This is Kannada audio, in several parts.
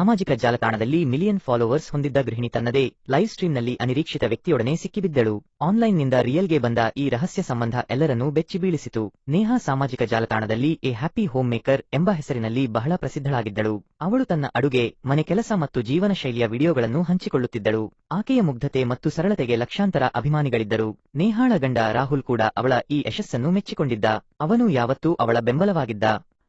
ಸಾಮಾಜಿಕ ಜಾಲತಾಣದಲ್ಲಿ ಮಿಲಿಯನ್ ಫಾಲೋವರ್ಸ್ ಹೊಂದಿದ್ದ ಗೃಹಿಣಿ ತನ್ನದೇ ಲೈವ್ ಸ್ಟ್ರೀಮ್ನಲ್ಲಿ ಅನಿರೀಕ್ಷಿತ ವ್ಯಕ್ತಿಯೊಡನೆ ಸಿಕ್ಕಿಬಿದ್ದಳು. ಆನ್ಲೈನ್ನಿಂದ ರಿಯಲ್ಗೆ ಬಂದ ಈ ರಹಸ್ಯ ಸಂಬಂಧ ಎಲ್ಲರನ್ನೂ ಬೆಚ್ಚಿ ಬೀಳಿಸಿತು. ನೇಹಾ ಸಾಮಾಜಿಕ ಜಾಲತಾಣದಲ್ಲಿ ಎ ಹ್ಯಾಪಿ ಹೋಮ್ ಮೇಕರ್ ಎಂಬ ಹೆಸರಿನಲ್ಲಿ ಬಹಳ ಪ್ರಸಿದ್ಧಳಾಗಿದ್ದಳು. ಅವಳು ತನ್ನ ಅಡುಗೆ, ಮನೆ ಕೆಲಸ ಮತ್ತು ಜೀವನ ಶೈಲಿಯ ವಿಡಿಯೋಗಳನ್ನು ಹಂಚಿಕೊಳ್ಳುತ್ತಿದ್ದಳು. ಆಕೆಯ ಮುಗ್ಧತೆ ಮತ್ತು ಸರಳತೆಗೆ ಲಕ್ಷಾಂತರ ಅಭಿಮಾನಿಗಳಿದ್ದರು. ನೇಹಾಳ ಗಂಡ ರಾಹುಲ್ ಕೂಡ ಅವಳ ಈ ಯಶಸ್ಸನ್ನು ಮೆಚ್ಚಿಕೊಂಡಿದ್ದ. ಅವನು ಯಾವತ್ತೂ ಅವಳ ಬೆಂಬಲವಾಗಿದ್ದ.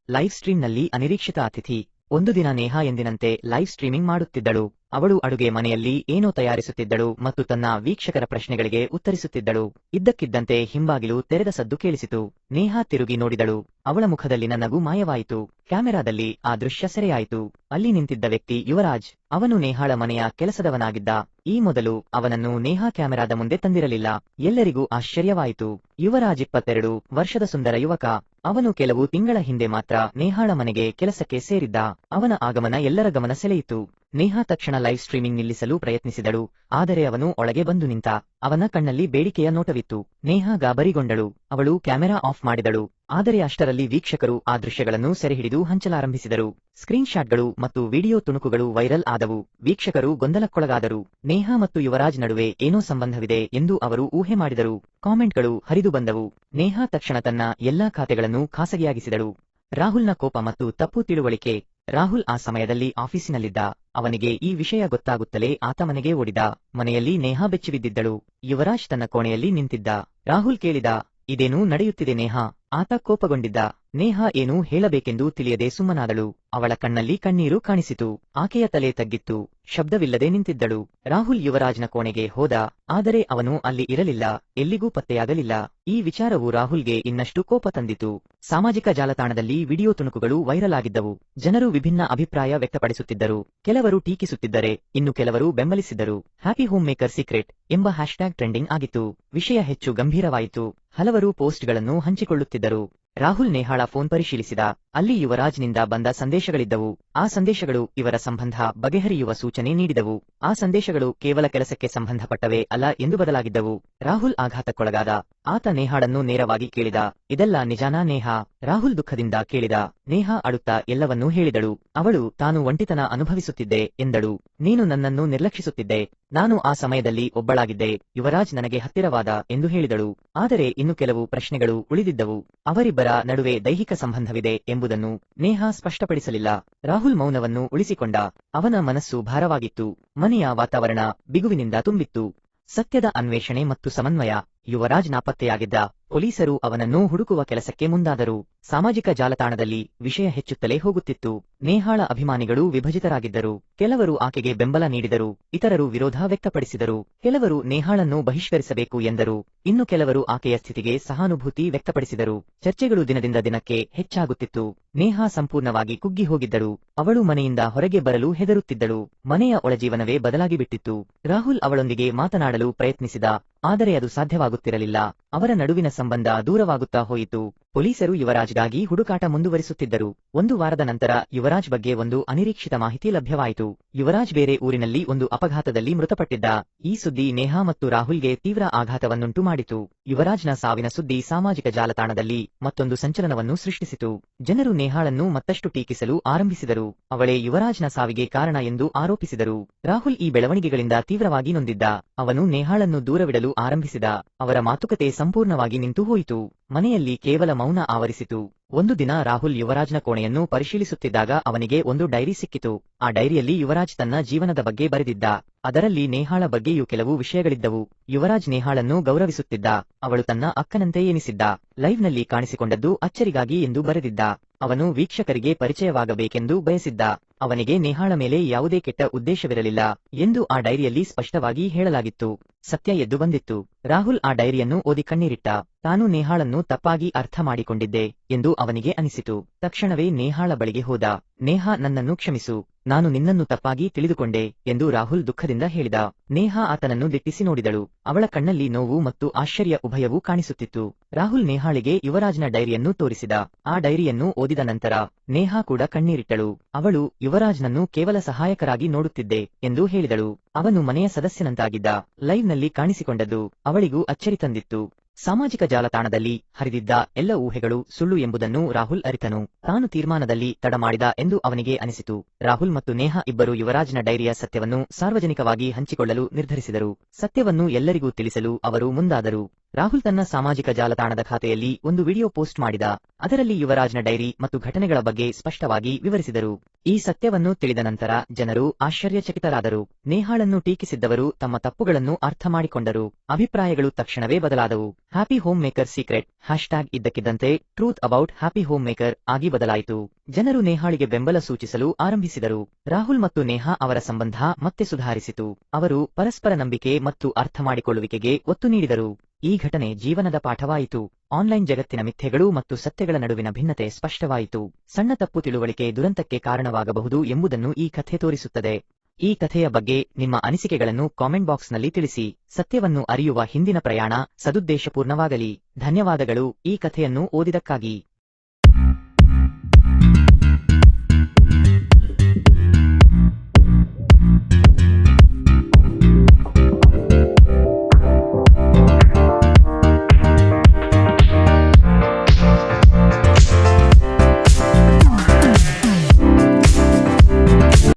ಲೈವ್ ಸ್ಟ್ರೀಮ್ನಲ್ಲಿ ಅನಿರೀಕ್ಷಿತ ಅತಿಥಿ. ಒಂದು ದಿನ ನೇಹಾ ಎಂದಿನಂತೆ ಲೈವ್ ಸ್ಟ್ರೀಮಿಂಗ್ ಮಾಡುತ್ತಿದ್ದಳು. ಅವಳು ಅಡುಗೆ ಮನೆಯಲ್ಲಿ ಏನೋ ತಯಾರಿಸುತ್ತಿದ್ದಳು ಮತ್ತು ತನ್ನ ವೀಕ್ಷಕರ ಪ್ರಶ್ನೆಗಳಿಗೆ ಉತ್ತರಿಸುತ್ತಿದ್ದಳು. ಇದ್ದಕ್ಕಿದ್ದಂತೆ ಹಿಂಬಾಗಿಲು ತೆರೆದ ಸದ್ದು ಕೇಳಿಸಿತು. ನೇಹಾ ತಿರುಗಿ ನೋಡಿದಳು. ಅವಳ ಮುಖದಲ್ಲಿನ ನಗು ಮಾಯವಾಯಿತು. ಕ್ಯಾಮೆರಾದಲ್ಲಿ ಆ ದೃಶ್ಯ ಸೆರೆಯಾಯಿತು. ಅಲ್ಲಿ ನಿಂತಿದ್ದ ವ್ಯಕ್ತಿ ಯುವರಾಜ್. ಅವನು ನೇಹಾಳ ಮನೆಯ ಕೆಲಸದವನಾಗಿದ್ದ. ಈ ಮೊದಲು ಅವನನ್ನು ನೇಹಾ ಕ್ಯಾಮೆರಾದ ಮುಂದೆ ತಂದಿರಲಿಲ್ಲ. ಎಲ್ಲರಿಗೂ ಆಶ್ಚರ್ಯವಾಯಿತು. ಯುವರಾಜ್ ಇಪ್ಪತ್ತೆರಡು ವರ್ಷದ ಸುಂದರ ಯುವಕ. ಅವನು ಕೆಲವು ತಿಂಗಳ ಹಿಂದೆ ಮಾತ್ರ ನೇಹಾಳ ಮನೆಗೆ ಕೆಲಸಕ್ಕೆ ಸೇರಿದ್ದ. ಅವನ ಆಗಮನ ಎಲ್ಲರ ಗಮನ ಸೆಳೆಯಿತು. ನೇಹಾ ತಕ್ಷಣ ಲೈವ್ ಸ್ಟ್ರೀಮಿಂಗ್ ನಿಲ್ಲಿಸಲು ಪ್ರಯತ್ನಿಸಿದಳು. ಆದರೆ ಅವನು ಒಳಗೆ ಬಂದು ನಿಂತ, ಅವನ ಕಣ್ಣಲ್ಲಿ ಬೇಡಿಕೆಯ ನೋಟವಿತ್ತು. ನೇಹಾ ಗಾಬರಿಗೊಂಡಳು. ಅವಳು ಕ್ಯಾಮೆರಾ ಆಫ್ ಮಾಡಿದಳು. ಆದರೆ ಅಷ್ಟರಲ್ಲಿ ವೀಕ್ಷಕರು ಆ ದೃಶ್ಯಗಳನ್ನು ಸೆರೆಹಿಡಿದು ಹಂಚಲಾರಂಭಿಸಿದರು. ಸ್ಕ್ರೀನ್ಶಾಟ್ಗಳು ಮತ್ತು ವಿಡಿಯೋ ತುಣುಕುಗಳು ವೈರಲ್ ಆದವು. ವೀಕ್ಷಕರು ಗೊಂದಲಕ್ಕೊಳಗಾದರು. ನೇಹಾ ಮತ್ತು ಯುವರಾಜ್ ನಡುವೆ ಏನೋ ಸಂಬಂಧವಿದೆ ಎಂದು ಅವರು ಊಹೆ ಮಾಡಿದರು. ಕಾಮೆಂಟ್ಗಳು ಹರಿದು ಬಂದವು. ನೇಹಾ ತಕ್ಷಣ ತನ್ನ ಎಲ್ಲಾ ಖಾತೆಗಳನ್ನು ಖಾಸಗಿಯಾಗಿಸಿದಳು. ರಾಹುಲ್ನ ಕೋಪ ಮತ್ತು ತಪ್ಪು ತಿಳುವಳಿಕೆ ರಾಹುಲ್ ಆ ಸಮಯದಲ್ಲಿ ಆಫೀಸಿನಲ್ಲಿದ್ದ. ಅವನಿಗೆ ಈ ವಿಷಯ ಗೊತ್ತಾಗುತ್ತಲೇ ಆತ ಮನೆಗೆ ಓಡಿದ. ಮನೆಯಲ್ಲಿ ನೇಹಾ ಬೆಚ್ಚಿಬಿದ್ದಿದ್ದಳು. ಯುವರಾಜ್ ತನ್ನ ಕೋಣೆಯಲ್ಲಿ ನಿಂತಿದ್ದ. ರಾಹುಲ್ ಕೇಳಿದ, ಇದೇನೂ ನಡೆಯುತ್ತಿದೆ ನೇಹಾ? ಆತ ಕೋಪಗೊಂಡಿದ್ದ. ನೇಹಾ ಏನೂ ಹೇಳಬೇಕೆಂದು ತಿಳಿಯದೆ ಸುಮ್ಮನಾದಳು. ಅವಳ ಕಣ್ಣಲ್ಲಿ ಕಣ್ಣೀರು ಕಾಣಿಸಿತು. ಆಕೆಯ ತಲೆ ತಗ್ಗಿತ್ತು. ಶಬ್ದವಿಲ್ಲದೆ ನಿಂತಿದ್ದಳು. ರಾಹುಲ್ ಯುವರಾಜ್ನ ಕೋಣೆಗೆ ಹೋದ. ಆದರೆ ಅವನು ಅಲ್ಲಿ ಇರಲಿಲ್ಲ. ಎಲ್ಲಿಗೂ ಪತ್ತೆಯಾಗಲಿಲ್ಲ. ಈ ವಿಚಾರವು ರಾಹುಲ್ಗೆ ಇನ್ನಷ್ಟು ಕೋಪ ತಂದಿತು. ಸಾಮಾಜಿಕ ಜಾಲತಾಣದಲ್ಲಿ ವಿಡಿಯೋ ತುಣುಕುಗಳು ವೈರಲ್ ಆಗಿದ್ದವು. ಜನರು ವಿಭಿನ್ನ ಅಭಿಪ್ರಾಯ ವ್ಯಕ್ತಪಡಿಸುತ್ತಿದ್ದರು. ಕೆಲವರು ಟೀಕಿಸುತ್ತಿದ್ದರೆ, ಇನ್ನು ಕೆಲವರು ಬೆಂಬಲಿಸಿದರು ಹ್ಯಾಪಿ ಹೋಮ್ ಮೇಕರ್ ಸೀಕ್ರೆಟ್ ಎಂಬ ಹ್ಯಾಶ್ಟ್ಯಾಗ್ ಟ್ರೆಂಡಿಂಗ್ ಆಗಿತ್ತು. ವಿಷಯ ಹೆಚ್ಚು ಗಂಭೀರವಾಯಿತು. ಹಲವರು ಪೋಸ್ಟ್ಗಳನ್ನು ಹಂಚಿಕೊಳ್ಳುತ್ತಿದ್ದರು. ರಾಹುಲ್ ನೇಹಾಳ ಫೋನ್ ಪರಿಶೀಲಿಸಿದ. ಅಲ್ಲಿ ಯುವರಾಜ್ನಿಂದ ಬಂದ ಸಂದೇಶಗಳಿದ್ದವು. ಆ ಸಂದೇಶಗಳು ಇವರ ಸಂಬಂಧ ಬಗೆಹರಿಯುವ ಸೂಚನೆ ನೀಡಿದವು. ಆ ಸಂದೇಶಗಳು ಕೇವಲ ಕೆಲಸಕ್ಕೆ ಸಂಬಂಧಪಟ್ಟವೇ ಅಲ್ಲ ಎಂದು ಬದಲಾಗಿದ್ದವು. ರಾಹುಲ್ ಆಘಾತಕ್ಕೊಳಗಾದ. ಆತ ನೇಹಾಡನ್ನು ನೇರವಾಗಿ ಕೇಳಿದ. ಇದೆಲ್ಲ ನಿಜಾನಾ ನೇಹಾ? ರಾಹುಲ್ ದುಃಖದಿಂದ ಕೇಳಿದ. ನೇಹಾ ಅಳುತ್ತಾ ಎಲ್ಲವನ್ನೂ ಹೇಳಿದಳು. ಅವಳು, ತಾನು ಒಂಟಿತನ ಅನುಭವಿಸುತ್ತಿದ್ದೆ ಎಂದಳು. ನೀನು ನನ್ನನ್ನು ನಿರ್ಲಕ್ಷಿಸುತ್ತಿದ್ದೆ. ನಾನು ಆ ಸಮಯದಲ್ಲಿ ಒಬ್ಬಳಾಗಿದ್ದೆ. ಯುವರಾಜ್ ನನಗೆ ಹತ್ತಿರವಾದ ಎಂದು ಹೇಳಿದಳು. ಆದರೆ ಇನ್ನು ಕೆಲವು ಪ್ರಶ್ನೆಗಳು ಉಳಿದಿದ್ದವು. ಅವರಿಬ್ಬರ ನಡುವೆ ದೈಹಿಕ ಸಂಬಂಧವಿದೆ ಎಂಬುದನ್ನು ನೇಹಾ ಸ್ಪಷ್ಟಪಡಿಸಲಿಲ್ಲ. ರಾಹುಲ್ ಮೌನವನ್ನು ಉಳಿಸಿಕೊಂಡ. ಅವನ ಮನಸ್ಸು ಭಾರವಾಗಿತ್ತು. ಮನೆಯ ವಾತಾವರಣ ಬಿಗುವಿನಿಂದ ತುಂಬಿತ್ತು. ಸತ್ಯದ ಅನ್ವೇಷಣೆ ಮತ್ತು ಸಮನ್ವಯ. ಯುವರಾಜ್ ನಾಪತ್ತೆಯಾಗಿದ್ದ. ಪೊಲೀಸರು ಅವನನ್ನು ಹುಡುಕುವ ಕೆಲಸಕ್ಕೆ ಮುಂದಾದರು. ಸಾಮಾಜಿಕ ಜಾಲತಾಣದಲ್ಲಿ ವಿಷಯ ಹೆಚ್ಚುತ್ತಲೇ ಹೋಗುತ್ತಿತ್ತು. ನೇಹಾಳ ಅಭಿಮಾನಿಗಳು ವಿಭಜಿತರಾಗಿದ್ದರು. ಕೆಲವರು ಆಕೆಗೆ ಬೆಂಬಲ ನೀಡಿದರು. ಇತರರು ವಿರೋಧ ವ್ಯಕ್ತಪಡಿಸಿದರು. ಕೆಲವರು ನೇಹಾಳನ್ನು ಬಹಿಷ್ಕರಿಸಬೇಕು ಎಂದರು. ಇನ್ನು ಕೆಲವರು ಆಕೆಯ ಸ್ಥಿತಿಗೆ ಸಹಾನುಭೂತಿ ವ್ಯಕ್ತಪಡಿಸಿದರು. ಚರ್ಚೆಗಳು ದಿನದಿಂದ ದಿನಕ್ಕೆ ಹೆಚ್ಚಾಗುತ್ತಿತ್ತು. ನೇಹಾ ಸಂಪೂರ್ಣವಾಗಿ ಕುಗ್ಗಿ ಹೋಗಿದ್ದಳು ಅವಳು ಮನೆಯಿಂದ ಹೊರಗೆ ಬರಲು ಹೆದರುತ್ತಿದ್ದಳು. ಮನೆಯ ಒಳಜೀವನವೇ ಬದಲಾಗಿಬಿಟ್ಟಿತ್ತು ರಾಹುಲ್ ಅವಳೊಂದಿಗೆ ಮಾತನಾಡಲು ಪ್ರಯತ್ನಿಸಿದ, ಆದರೆ ಅದು ಸಾಧ್ಯವಾಗುತ್ತಿರಲಿಲ್ಲ. ಅವರ ನಡುವಿನ ಸಂಬಂಧ ದೂರವಾಗುತ್ತಾ ಹೋಯಿತು. ಪೊಲೀಸರು ಯುವರಾಜ್ಗಾಗಿ ಹುಡುಕಾಟ ಮುಂದುವರಿಸುತ್ತಿದ್ದರು. ಒಂದು ವಾರದ ನಂತರ ಯುವರಾಜ್ ಬಗ್ಗೆ ಒಂದು ಅನಿರೀಕ್ಷಿತ ಮಾಹಿತಿ ಲಭ್ಯವಾಯಿತು. ಯುವರಾಜ್ ಬೇರೆ ಊರಿನಲ್ಲಿ ಒಂದು ಅಪಘಾತದಲ್ಲಿ ಮೃತಪಟ್ಟಿದ್ದ ಈ ಸುದ್ದಿ ನೇಹಾ ಮತ್ತು ರಾಹುಲ್ಗೆ ತೀವ್ರ ಆಘಾತವನ್ನುಂಟು ಮಾಡಿತು. ಯುವರಾಜ್ನ ಸಾವಿನ ಸುದ್ದಿ ಸಾಮಾಜಿಕ ಜಾಲತಾಣದಲ್ಲಿ ಮತ್ತೊಂದು ಸಂಚಲನವನ್ನು ಸೃಷ್ಟಿಸಿತು. ಜನರು ನೇಹಾಳನ್ನು ಮತ್ತಷ್ಟು ಟೀಕಿಸಲು ಆರಂಭಿಸಿದರು. ಅವಳೇ ಯುವರಾಜ್ನ ಸಾವಿಗೆ ಕಾರಣ ಎಂದು ಆರೋಪಿಸಿದರು. ರಾಹುಲ್ ಈ ಬೆಳವಣಿಗೆಗಳಿಂದ ತೀವ್ರವಾಗಿ ನೊಂದಿದ್ದ. ಅವನು ನೇಹಾಳನ್ನು ದೂರವಿಡಲು ಆರಂಭಿಸಿದ. ಅವರ ಮಾತುಕತೆ ಸಂಪೂರ್ಣವಾಗಿ ನಿಂತು ಹೋಯಿತು ಮನೆಯಲ್ಲಿ ಕೇವಲ ಮೌನ ಆವರಿಸಿತು. ಒಂದು ದಿನ ರಾಹುಲ್ ಯುವರಾಜ್ನ ಕೋಣೆಯನ್ನು ಪರಿಶೀಲಿಸುತ್ತಿದ್ದಾಗ ಅವನಿಗೆ ಒಂದು ಡೈರಿ ಸಿಕ್ಕಿತು. ಆ ಡೈರಿಯಲ್ಲಿ ಯುವರಾಜ್ ತನ್ನ ಜೀವನದ ಬಗ್ಗೆ ಬರೆದಿದ್ದ. ಅದರಲ್ಲಿ ನೇಹಾಳ ಬಗ್ಗೆಯೂ ಕೆಲವು ವಿಷಯಗಳಿದ್ದವು. ಯುವರಾಜ್ ನೇಹಾಳನ್ನು ಗೌರವಿಸುತ್ತಿದ್ದ. ಅವಳು ತನ್ನ ಅಕ್ಕನಂತೆ ಎನಿಸಿದ್ದ. ಲೈವ್ನಲ್ಲಿ ಕಾಣಿಸಿಕೊಂಡದ್ದು ಅಚ್ಚರಿಗಾಗಿ ಎಂದು ಬರೆದಿದ್ದ. ಅವನು ವೀಕ್ಷಕರಿಗೆ ಪರಿಚಯವಾಗಬೇಕೆಂದು ಬಯಸಿದ್ದ. ಅವನಿಗೆ ನೇಹಾಳ ಮೇಲೆ ಯಾವುದೇ ಕೆಟ್ಟ ಉದ್ದೇಶವಿರಲಿಲ್ಲ ಎಂದು ಆ ಡೈರಿಯಲ್ಲಿ ಸ್ಪಷ್ಟವಾಗಿ ಹೇಳಲಾಗಿತ್ತು. ಸತ್ಯ ಎದ್ದು ಬಂದಿತ್ತು. ರಾಹುಲ್ ಆ ಡೈರಿಯನ್ನು ಓದಿ ಕಣ್ಣೀರಿಟ್ಟ. ತಾನು ನೇಹಾಳನ್ನು ತಪ್ಪಾಗಿ ಅರ್ಥ ಮಾಡಿಕೊಂಡಿದ್ದೆ ಎಂದು ಅವನಿಗೆ ಅನಿಸಿತು. ತಕ್ಷಣವೇ ನೇಹಾಳ ಬಳಿಗೆ ಹೋದ. ನೇಹಾ, ನನ್ನನ್ನು ಕ್ಷಮಿಸು. ನಾನು ನಿನ್ನನ್ನು ತಪ್ಪಾಗಿ ತಿಳಿದುಕೊಂಡೆ ಎಂದು ರಾಹುಲ್ ದುಃಖದಿಂದ ಹೇಳಿದ. ನೇಹಾ ಆತನನ್ನು ದಿಟ್ಟಿಸಿ ನೋಡಿದಳು. ಅವಳ ಕಣ್ಣಲ್ಲಿ ನೋವು ಮತ್ತು ಆಶ್ಚರ್ಯ ಉಭಯವೂ ಕಾಣಿಸುತ್ತಿತ್ತು. ರಾಹುಲ್ ನೇಹಾಳಿಗೆ ಯುವರಾಜ್ನ ಡೈರಿಯನ್ನು ತೋರಿಸಿದ. ಆ ಡೈರಿಯನ್ನು ಓದಿದ ನಂತರ ನೇಹಾ ಕೂಡ ಕಣ್ಣೀರಿಟ್ಟಳು. ಅವಳು ಯುವರಾಜ್ನನ್ನು ಕೇವಲ ಸಹಾಯಕರಾಗಿ ನೋಡುತ್ತಿದ್ದೆ ಎಂದು ಹೇಳಿದಳು. ಅವನು ಮನೆಯ ಸದಸ್ಯನಂತಾಗಿದ್ದ. ಲೈವ್ನಲ್ಲಿ ಕಾಣಿಸಿಕೊಂಡದ್ದು ಅವಳಿಗೂ ಅಚ್ಚರಿ ತಂದಿತ್ತು. ಸಾಮಾಜಿಕ ಜಾಲತಾಣದಲ್ಲಿ ಹರಿದಿದ್ದ ಎಲ್ಲ ಊಹೆಗಳು ಸುಳ್ಳು ಎಂಬುದನ್ನು ರಾಹುಲ್ ಅರಿತನು. ತಾನು ತೀರ್ಮಾನದಲ್ಲಿ ತಡ ಮಾಡಿದ ಎಂದು ಅವನಿಗೆ ಅನಿಸಿತು. ರಾಹುಲ್ ಮತ್ತು ನೇಹಾ ಇಬ್ಬರು ಯುವರಾಜನ ಡೈರಿಯ ಸತ್ಯವನ್ನು ಸಾರ್ವಜನಿಕವಾಗಿ ಹಂಚಿಕೊಳ್ಳಲು ನಿರ್ಧರಿಸಿದರು. ಸತ್ಯವನ್ನು ಎಲ್ಲರಿಗೂ ತಿಳಿಸಲು ಅವರು ಮುಂದಾದರು. ರಾಹುಲ್ ತನ್ನ ಸಾಮಾಜಿಕ ಜಾಲತಾಣದ ಖಾತೆಯಲ್ಲಿ ಒಂದು ವಿಡಿಯೋ ಪೋಸ್ಟ್ ಮಾಡಿದ. ಅದರಲ್ಲಿ ಯುವರಾಜ್ನ ಡೈರಿ ಮತ್ತು ಘಟನೆಗಳ ಬಗ್ಗೆ ಸ್ಪಷ್ಟವಾಗಿ ವಿವರಿಸಿದರು. ಈ ಸತ್ಯವನ್ನು ತಿಳಿದ ನಂತರ ಜನರು ಆಶ್ಚರ್ಯಚಕಿತರಾದರು. ನೇಹಾಳನ್ನು ಟೀಕಿಸಿದ್ದವರು ತಮ್ಮ ತಪ್ಪುಗಳನ್ನು ಅರ್ಥ ಮಾಡಿಕೊಂಡರು. ಅಭಿಪ್ರಾಯಗಳು ತಕ್ಷಣವೇ ಬದಲಾದವು. Happy home maker secret hashtag ಇದ್ದಕ್ಕಿದ್ದಂತೆ truth about happy home maker ಆಗಿ ಬದಲಾಯಿತು. ಜನರು ನೇಹಾಳಿಗೆ ಬೆಂಬಲ ಸೂಚಿಸಲು ಆರಂಭಿಸಿದರು. ರಾಹುಲ್ ಮತ್ತು ನೇಹಾ ಅವರ ಸಂಬಂಧ ಮತ್ತೆ ಸುಧಾರಿಸಿತು. ಅವರು ಪರಸ್ಪರ ನಂಬಿಕೆ ಮತ್ತು ಅರ್ಥ ಮಾಡಿಕೊಳ್ಳುವಿಕೆಗೆ ಒತ್ತು ನೀಡಿದರು. ಈ ಘಟನೆ ಜೀವನದ ಪಾಠವಾಯಿತು. ಆನ್ಲೈನ್ ಜಗತ್ತಿನ ಮಿಥ್ಯೆಗಳು ಮತ್ತು ಸತ್ಯಗಳ ನಡುವಿನ ಭಿನ್ನತೆ ಸ್ಪಷ್ಟವಾಯಿತು. ಸಣ್ಣ ತಪ್ಪು ತಿಳುವಳಿಕೆ ದುರಂತಕ್ಕೆ ಕಾರಣವಾಗಬಹುದು ಎಂಬುದನ್ನು ಈ ಕಥೆ ತೋರಿಸುತ್ತದೆ. ಈ ಕಥೆಯ ಬಗ್ಗೆ ನಿಮ್ಮ ಅನಿಸಿಕೆಗಳನ್ನು ಕಾಮೆಂಟ್ ಬಾಕ್ಸ್ನಲ್ಲಿ ತಿಳಿಸಿ. ಸತ್ಯವನ್ನು ಅರಿಯುವ ಹಿಂದಿನ ಪ್ರಯಾಣ ಸದುದ್ದೇಶಪೂರ್ಣವಾಗಲಿ. ಧನ್ಯವಾದಗಳು. ಈ ಕಥೆಯನ್ನು ಓದಿದಕ್ಕಾಗಿ